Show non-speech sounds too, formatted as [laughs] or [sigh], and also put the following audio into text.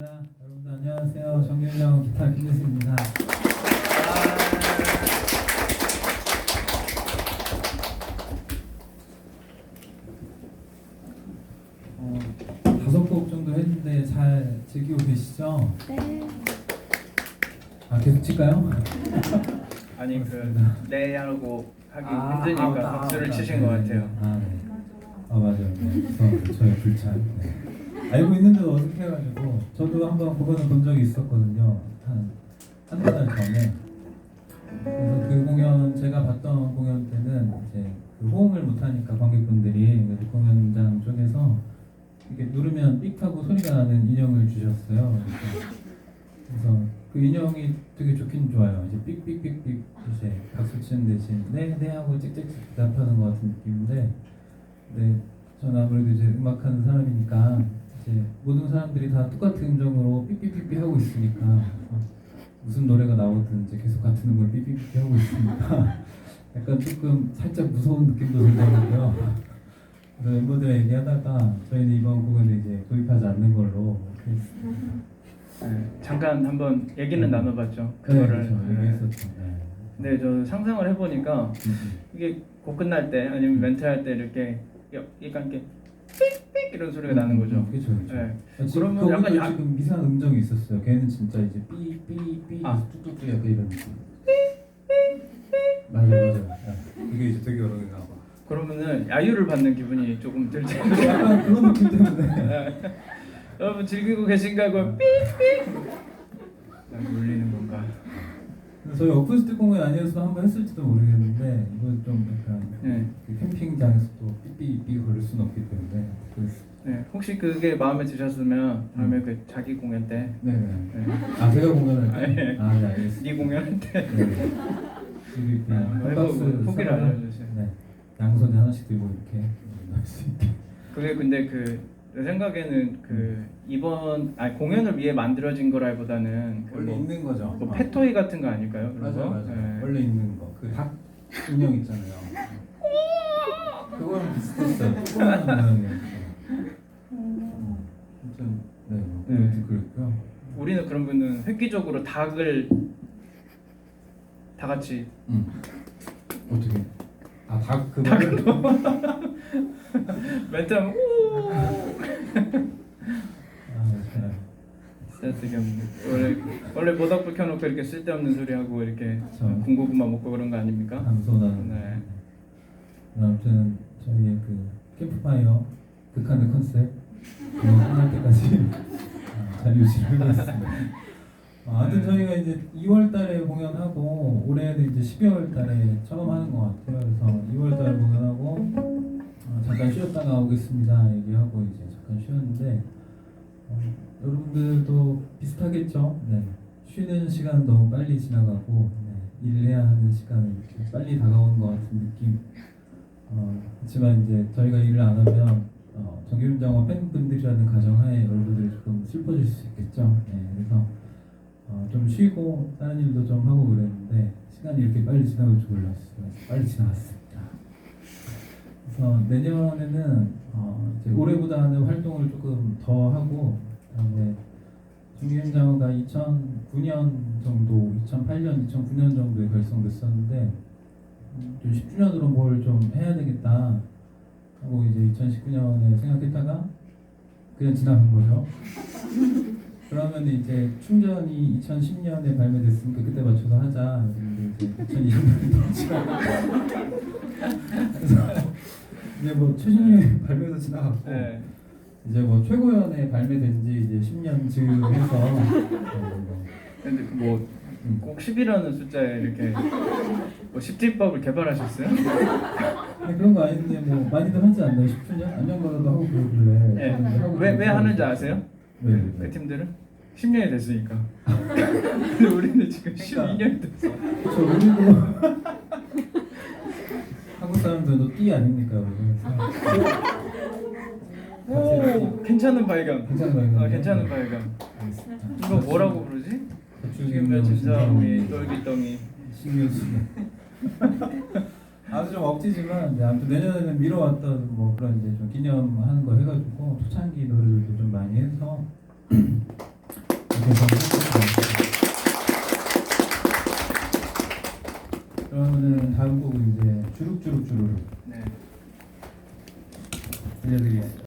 여러분들 안녕하세요. 정윤영 기타 김예수입니다. 어, 다섯 곡 정도 했는데 잘 즐기고 계시죠? 네. 아 계속 칠까요? 아니 그 그렇습니다. 네 하고 하기 아, 힘드니까 아, 맞다. 박수를 아, 치신 네, 것 네. 같아요. 아, 네. 아 맞아요. 네. 저, 저의 불찰. 네. 알고 있는데도 어색해가지고 저도 한번 그거는 본 적이 있었거든요. 한 한두 달 전에. 그래서 그 공연 제가 봤던 공연 때는 이제 그 호응을 못하니까 관객분들이 공연장 쪽에서 이렇게 누르면 삑 하고 소리가 나는 인형을 주셨어요. 그래서, 그 인형이 되게 좋긴 좋아요. 이제 삑삑삑삑 이제 박수 치는 대신 네네 하고 찍찍찍 대답하는 것 같은 느낌인데, 네 저는 아무래도 이제 음악하는 사람이니까 이제 모든 사람들이 다 똑같은 음정으로 삑삑삑삑 하고 있으니까 어, 무슨 노래가 나오든 이제 계속 같은 음을 삑삑삑 하고 있으니까 [laughs] 약간 조금 살짝 무서운 느낌도 들더라고요. 그래서 멤버들이랑 얘기하다가 저희는 이번 곡은 이제 도입하지 않는 걸로. 네, 잠깐 한번 얘기는 네. 나눠봤죠. 네, 그거를. 그렇죠. 네. 얘기했었죠. 네. 네, 저 상상을 해보니까 음, 이게 곡 끝날 때 아니면 멘트 할 때 이렇게 약간 이렇게 삑삑 이런 소리가 나는 거죠. 그렇죠, 그렇죠. 네. 지금 그러면 약간 지금 미세한 음정이 있었어요. 걔는 진짜 이제 삐삐삐 아. 뚝뚝뚝 약간 이런 느낌. 맞아요. 야, 그게 이제 되게 어려운가 봐. 그러면은 야유를 받는 기분이 조금 들 텐데. 약간 그런 느낌 때문에. [laughs] 여러분 즐기고 계신가? 그 삑삑. 난? 저희 어쿠스틱 공연 아니어서 한번 했을지도 모르겠는데 이건 좀 약간 네. 그 캠핑장에서 또 삐삐삐 걸릴 수는 없기 때문에 네, 혹시 그게 마음에 드셨으면 다음에 그 자기 공연 때, 네 네. 네, 아 제가 공연을 아, 예. 아, 네 알겠습니다. 네 공연 때 네. 여기 그냥 아, 한 해보고 박스 후기를 사과랑, 알려주세요. 네. 양손에 하나씩 들고 이렇게 할수 있게. 그게 근데 그 내 생각에는 그 이번 아니 공연을 위해 만들어진 거라기보다는 그 원래 뭐, 있는 거죠. 뭐 어. 페토이 같은 거 아닐까요? 그런 맞아요, 거? 맞아요. 네. 원래 있는 거. 그닭 인형 있잖아요. 그거랑 비슷했어요. 조그마한 모양이었어요. 아무튼 네, 뭐 네. 아무튼 그랬고요. 우리는 그러면은 획기적으로 닭을 다 같이 응. 어떻게? 아닭그 닭으로 [laughs] [laughs] 멘트하면 우 아, 네. 진짜. 원래 원래 모닥불 켜놓고 이렇게 쓸데없는 소리 하고 이렇게. 군고구마 먹고 그런 거 아닙니까? 감소나는. 네. 아무튼 저희의 그 캠프파이어 극한의 컨셉 그거 끝날 때까지 [laughs] 아, 잘 유지를 하겠습니다. 아, 아무튼 네. 저희가 이제 2월달에 공연하고 올해는 이제 12월달에 처음 하는 것 같아요. 그래서 2월달에 공연하고 어, 잠깐 쉬었다가 오겠습니다 얘기하고 이제 잠깐 쉬었는데 어, 여러분들도 비슷하겠죠? 네. 쉬는 시간 너무 빨리 지나가고 네. 일을 해야 하는 시간이 이렇게 빨리 다가오는 것 같은 느낌. 어, 그렇지만 이제 저희가 일을 안 하면 어, 정규훈장어 팬분들이라는 가정하에 여러분들이 조금 슬퍼질 수 있겠죠. 네, 그래서 어, 좀 쉬고 다른 일도 좀 하고 그랬는데 시간이 이렇게 빨리 지나갈 줄 몰랐어요. 빨리 지나갔습니다. 그래서 내년에는 어, 이제 올해보다는 활동을 조금 더 하고 그다음에 중기훈장어가 2009년 정도, 2008년, 2009년 정도에 결성됐었는데 음, 좀 10주년으로 뭘 좀 해야 되겠다 하고 이제 2019년에 생각했다가 그냥 지나간 거죠. [laughs] 그러면 이제 충전이 2010년에 발매됐으니까 그때 맞춰서 하자. 근데 이제 2020년이 지나고 [laughs] 이제 뭐 최신의 [laughs] 발매도 지나갔고 네. 이제 뭐 최고연에 발매된 지 이제 10년 즈음 해서 어, 뭐, 근데 그뭐 음. 꼭 10이라는 숫자에 이렇게 뭐 10지법을 개발하셨어요? 아니, 그런 거 아닌데 뭐 많이들 하지 않나요? 10주년? 안녕가라도 하고 그러길래 네. 저는 하고 왜, 왜 그러니까. 하는지 아세요? 네, 네, 그 네. 팀들은? 10년이 됐으니까 [laughs] 근데 우리는 지금 그러니까. 12년이 됐어 저 우리도 사람들도 띠 아닙니까? 오 괜찮은 발견 괜찮은 발견. 아, 괜찮은 발견 이거 뭐라고 부르지? 지금 진짜 우리 똘기덩이 신유수. 아주 좀 억지지만 네, 아무튼 내년에는 미뤄왔던 뭐 그런 이제 좀 기념하는 거 해가지고 초창기 노래들도 좀 많이 해서 [clears throat] 그러면은 다음 곡은 이제 주룩주룩 주룩 네. 들려드리겠습니다.